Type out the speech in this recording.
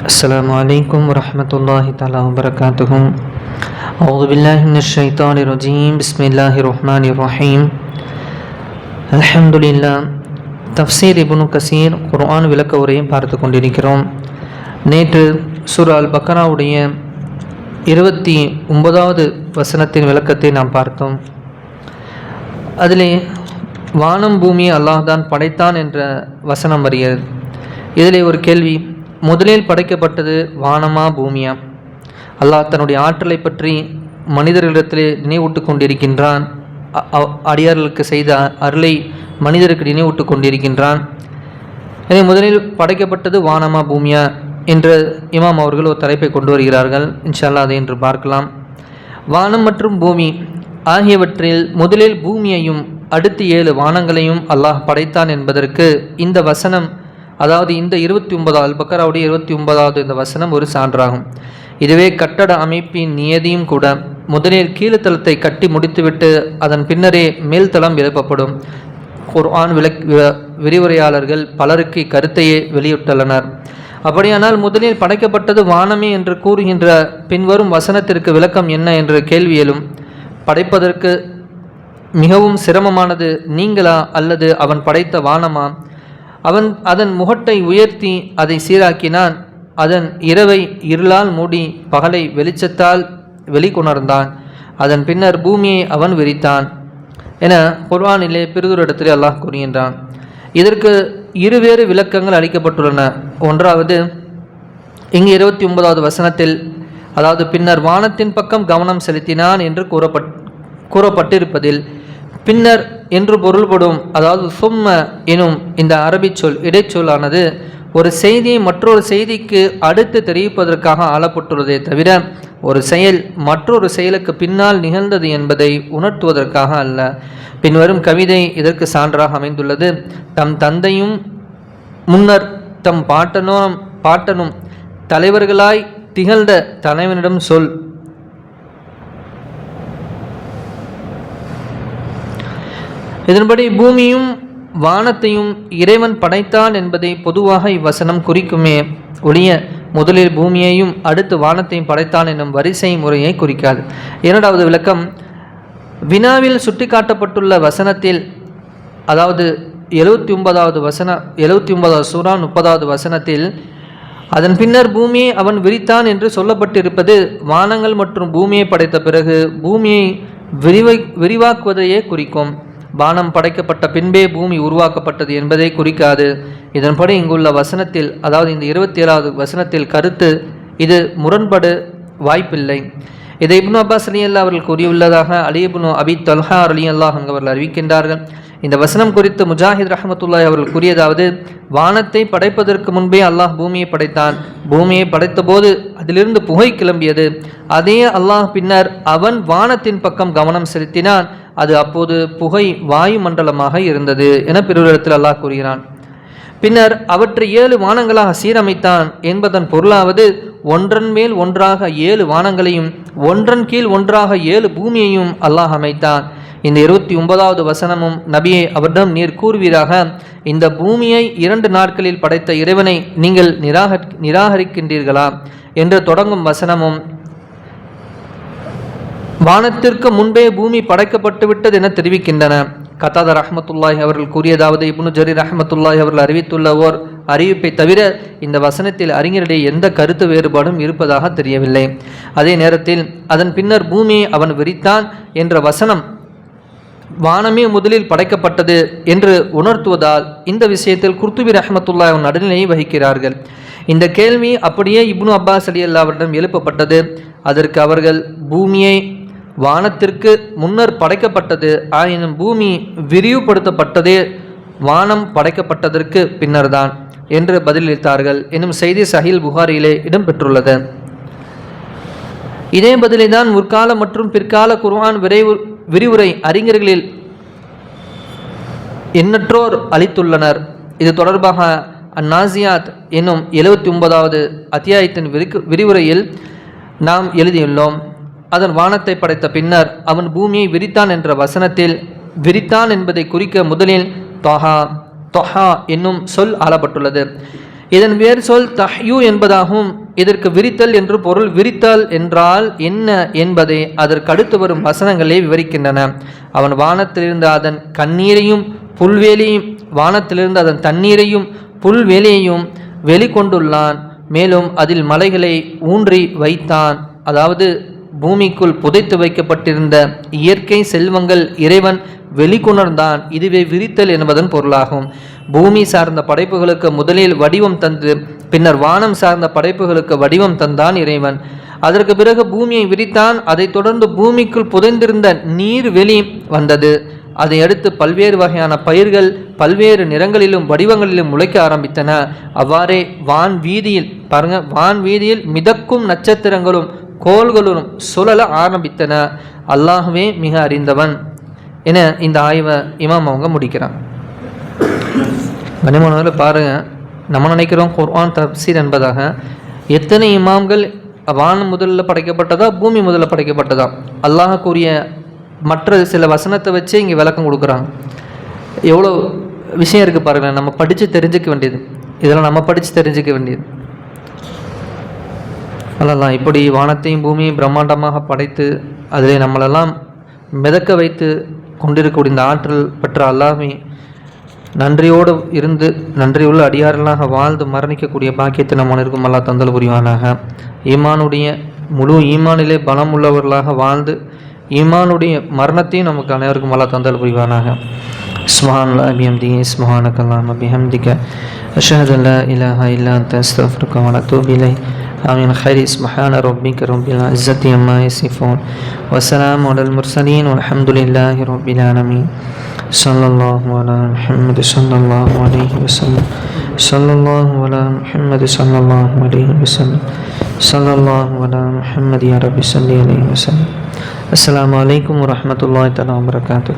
السلام عليكم ورحمة الله تعالى وبركاته أعوذ بالله من الشيطان الرجيم بسم الله الرحمن الرحيم الحمد لله தஃப்சீர் இப்னு கசீர் குர்ஆன் விளக்க உரையை பார்த்து கொண்டிருக்கிறோம் நேற்று சூர் அல் பக்கராவுடைய இருபத்தி ஒன்பதாவது வசனத்தின் விளக்கத்தை நாம் பார்த்தோம் அதிலே வானம் பூமி அல்லாஹ் தான் படைத்தான் என்ற வசனம் வருகிறது இதிலே ஒரு கேள்வி முதலில் படைக்கப்பட்டது வானமா பூமியா? அல்லாஹ் தன்னுடைய ஆற்றலை பற்றி மனிதர்களிடத்திலே நினைவூட்டு கொண்டிருக்கின்றான். அ- அடியார்களுக்கு செய்த அருளை மனிதருக்கு நினைவூட்டு கொண்டிருக்கின்றான். எனவே முதலில் படைக்கப்பட்டது வானமா பூமியா என்ற இமாம் அவர்கள் ஒரு தலைப்பை கொண்டு வருகிறார்கள். இன்ஷால்லா அதை என்று பார்க்கலாம். வானம் மற்றும் பூமி ஆகியவற்றில் முதலில் பூமியையும் அடுத்து ஏழு வானங்களையும் அல்லாஹ் படைத்தான் என்பதற்கு இந்த வசனம் அதாவது இந்த இருபத்தி ஒன்பதாவது பக்கராவுடைய இருபத்தி ஒன்பதாவது இந்த வசனம் ஒரு சான்றாகும். இதுவே கட்டட அமைப்பின் நியதியும் கூட முதலில் கீழ்த்தளத்தை கட்டி முடித்துவிட்டு அதன் பின்னரே மேல்தளம் எழுப்பப்படும். குர்ஆன் விளக் விரிவுரையாளர்கள் பலருக்கு இக்கருத்தையே வெளியிட்டுள்ளனர். அப்படியானால் முதலில் படைக்கப்பட்டது வானமே என்று கூறுகின்ற பின்வரும் வசனத்திற்கு விளக்கம் என்ன என்ற கேள்வி எழும். படைப்பதற்கு மிகவும் சிரமமானது நீங்களா அல்லது அவன் படைத்த வானமா? அவன் அதன் முகட்டை உயர்த்தி அதை சீராக்கினான். அதன் இரவை இருளால் மூடி பகலை வெளிச்சத்தால் வெளிக்கொணர்ந்தான். அதன் பின்னர் பூமியை அவன் விரித்தான். என பொர்வானிலே பிறதொரு இடத்தில் அல்லாஹ் கூறுகின்றான். இதற்கு இருவேறு விளக்கங்கள் அளிக்கப்பட்டுள்ளன. ஒன்றாவது இங்கு இருபத்தி ஒன்பதாவது வசனத்தில் அதாவது பின்னர் வானத்தின் பக்கம் கவனம் செலுத்தினான் என்று கூறப்பட் கூறப்பட்டிருப்பதில் பின்னர் என்று பொருள்படும் அதாவது சும்ம எனும் இந்த அரபிச்சொல் இடைச்சொல்லானது ஒரு செய்தியை மற்றொரு செய்திக்கு அடுத்து தெரிவிப்பதற்காக ஆளப்பட்டுள்ளதே தவிர ஒரு செயல் மற்றொரு செயலுக்கு பின்னால் நிகழ்ந்தது என்பதை உணர்த்துவதற்காக அல்ல. பின்வரும் கவிதை இதற்கு சான்றாக அமைந்துள்ளது. தம் தந்தையும் முன்னர் தம் பாட்டனும் பாட்டனும் தலைவர்களாய் திகழ்ந்த தலைவனிடம் சொல் இதன்படி பூமியும் வானத்தையும் இறைவன் படைத்தான் என்பதை பொதுவாக இவ்வசனம் குறிக்குமே. ஒளிய முதலில் பூமியையும் அடுத்து வானத்தையும் படைத்தான் என்னும் வரிசை முறையை குறிக்காது. இரண்டாவது விளக்கம் வினாவில் சுட்டிக்காட்டப்பட்டுள்ள வசனத்தில் அதாவது எழுவத்தி ஒன்பதாவது வசன எழுவத்தி ஒன்பதாவது சூறா முப்பதாவது வசனத்தில் அதன் பின்னர் பூமியை அவன் விரித்தான் என்று சொல்லப்பட்டிருப்பது வானங்கள் மற்றும் பூமியை படைத்த பிறகு பூமியை விரிவை விரிவாக்குவதையே குறிக்கும். வானம் படைக்கப்பட்ட பின்பே பூமி உருவாக்கப்பட்டது என்பதை குறிக்காது. இதன்படி இங்குள்ள வசனத்தில் அதாவது இந்த இருபத்தி ஏழாவது வசனத்தில் கருத்து இது முரண்படு வாய்ப்பில்லை. இதை இப்னு அப்பாஸ் அலி அல்லா அவர்கள் கூறியுள்ளதாக அலி இப்னு அபி தொல்ஹா அலி அல்லாஹ் அவர்கள் அறிவிக்கின்றார்கள். இந்த வசனம் குறித்து முஜாஹித் ரஹமத்துல்லாய் அவர்கள் கூறியதாவது வானத்தை படைப்பதற்கு முன்பே அல்லாஹ் பூமியை படைத்தான். பூமியை படைத்தபோது அதிலிருந்து புகை கிளம்பியது. அதே அல்லாஹ் பின்னர் அவன் வானத்தின் பக்கம் கவனம் செலுத்தினான். அது அப்போது புகை வாயு மண்டலமாக இருந்தது என பிறரிடத்தில் அல்லாஹ் கூறுகிறான். பின்னர் அவற்றை ஏழு வானங்களாக சீரமைத்தான் என்பதன் பொருளாவது ஒன்றன் மேல் ஒன்றாக ஏழு வானங்களையும் ஒன்றன் கீழ் ஒன்றாக ஏழு பூமியையும் அல்லாஹ் அமைத்தான். இந்த இருபத்தி ஒன்பதாவது வசனமும் நபியை அவரிடம் நீர் கூறுவீராக இந்த பூமியை இரண்டு நாட்களில் படைத்த இறைவனை நீங்கள் நிராக நிராகரிக்கின்றீர்களா? என்று தொடங்கும் வசனமும் வானத்திற்கு முன்பே பூமி படைக்கப்பட்டு விட்டது என தெரிவிக்கின்றன. கத்தாதர் அஹமத்துல்லாய் அவர்கள் கூறியதாவது இப்னு ஜரீர் அஹமத்துல்லாய் அவர்கள் அறிவித்துள்ள ஓர் அறிவிப்பை தவிர இந்த வசனத்தில் அறிஞரிடையே எந்த கருத்து வேறுபாடும் இருப்பதாக தெரியவில்லை. அதே நேரத்தில் அதன் பின்னர் பூமியை அவன் விரித்தான் என்ற வசனம் வானமே முதலில் படைக்கப்பட்டது என்று உணர்த்துவதால் இந்த விஷயத்தில் குர்துபி ரஹமத்துல்லா நடுநிலையை வகிக்கிறார்கள். இந்த கேள்வி அப்படியே இப்னு அப்பாஸ் அலி அல்லாவிடம் எழுப்பப்பட்டது. அதற்கு அவர்கள் பூமியை வானத்திற்கு முன்னர் படைக்கப்பட்டது. ஆயினும் பூமி விரிவுபடுத்தப்பட்டதே வானம் படைக்கப்பட்டதற்கு பின்னர்தான் என்று பதிலளித்தார்கள். எனும் செய்தி சஹில் புகாரியிலே இடம்பெற்றுள்ளது. இதே பதிலை தான் முற்கால மற்றும் பிற்கால குர்ஆன் விரைவு விரிவுரை அறிஞர்களில் எண்ணற்றோர் அளித்துள்ளனர். இது தொடர்பாக அந்நாசியாத் என்னும் எழுவத்தி ஒன்பதாவது அத்தியாயத்தின் விரிக்கு விரிவுரையில் நாம் எழுதியுள்ளோம். அதன் வானத்தை படைத்த பின்னர் அவன் பூமியை விரித்தான் என்ற வசனத்தில் விரித்தான் என்பதை குறிக்க முதலில் தொஹா தொஹா என்னும் சொல் ஆளப்பட்டுள்ளது. இதன் வேறு சொல் தஹ்யூ என்பதாகும். இதற்கு விரித்தல் என்று பொருள் விரித்தல் என்றால் என்ன என்பதை அதற்கு அடுத்து வரும் வசனங்களே விவரிக்கின்றன. அவன் வானத்திலிருந்து அதன் கண்ணீரையும் புல்வேலியும் வானத்திலிருந்து அதன் தண்ணீரையும் புல்வேலியையும் வெளிக்கொண்டுள்ளான். மேலும் அதில் மலைகளை ஊன்றி வைத்தான். அதாவது பூமிக்குள் புதைத்து வைக்கப்பட்டிருந்த இயற்கை செல்வங்கள் இறைவன் வெளிக்கொணர்ந்தான். இதுவே விரித்தல் என்பதன் பொருளாகும். பூமி சார்ந்த படைப்புகளுக்கு முதலில் வடிவம் தந்து பின்னர் வானம் சார்ந்த படைப்புகளுக்கு வடிவம் தந்தான் இறைவன். அதற்கு பிறகு பூமியை விரித்தான். அதைத் தொடர்ந்து பூமிக்குள் புதைந்திருந்த நீர் வெளி வந்தது. அதை அடுத்து பல்வேறு வகையான பயிர்கள் பல்வேறு நிறங்களிலும் வடிவங்களிலும் முளைக்க ஆரம்பித்தன. அவ்வாறே வான் வீதியில் பாருங்க வான் வீதியில் மிதக்கும் நட்சத்திரங்களும் கோள்களும் சுழல ஆரம்பித்தன. அல்லாஹுவே மிக அறிந்தவன் என இந்த ஆய்வை இமாம் அவங்க முடிக்கிறாங்க. கனிமனதில் பாருங்கள் நம்ம நினைக்கிறோம் குர்ஆன் தப்சீர் என்பதாக. எத்தனை இமாம்கள் வானம் முதல்ல படைக்கப்பட்டதா பூமி முதல்ல படைக்கப்பட்டதா? அல்லாஹ் கூறிய மற்ற சில வசனத்தை வச்சு இங்கே விளக்கம் கொடுக்குறாங்க. எவ்வளோ விஷயம் இருக்குது பாருங்கள் நம்ம படித்து தெரிஞ்சுக்க வேண்டியது. இதெல்லாம் நம்ம படித்து தெரிஞ்சுக்க வேண்டியது. அல்லலாம் இப்படி வானத்தையும் பூமியும் பிரம்மாண்டமாக படைத்து அதிலே நம்மளெல்லாம் மிதக்க வைத்து கொண்டிருக்கக்கூடிய இந்த ஆற்றல் பெற்ற அல்லாமே நன்றியோடு இருந்து நன்றியுள்ள அடியாரலாக வாழ்ந்து மரணிக்கக்கூடிய பாக்கியத்தை நம்ம அனைவருக்கும் அல்லா தந்தல் புரிவானாக. ஈமானுடைய முழு ஈமானிலே பலம் உள்ளவர்களாக வாழ்ந்து ஈமானுடைய மரணத்தையும் நமக்கு அனைவருக்கும் அல்லா தந்தல் புரிவானாக. سبحان الله بحمده سبحانك اللهم بحمدك أشهد أن لا إله إلا أنت أستغفرك وأتوب إليك. آمين. خير سبحان ربك رب العزة عما يصفون. وسلام على المرسلين والحمد لله رب العالمين. صلى الله على محمد صلى الله عليه وسلم. صلى الله على محمد صلى الله عليه وسلم. صلى الله على محمد يا رب صلى عليه وسلم. السلام عليكم ورحمة الله تعالى وبركاته.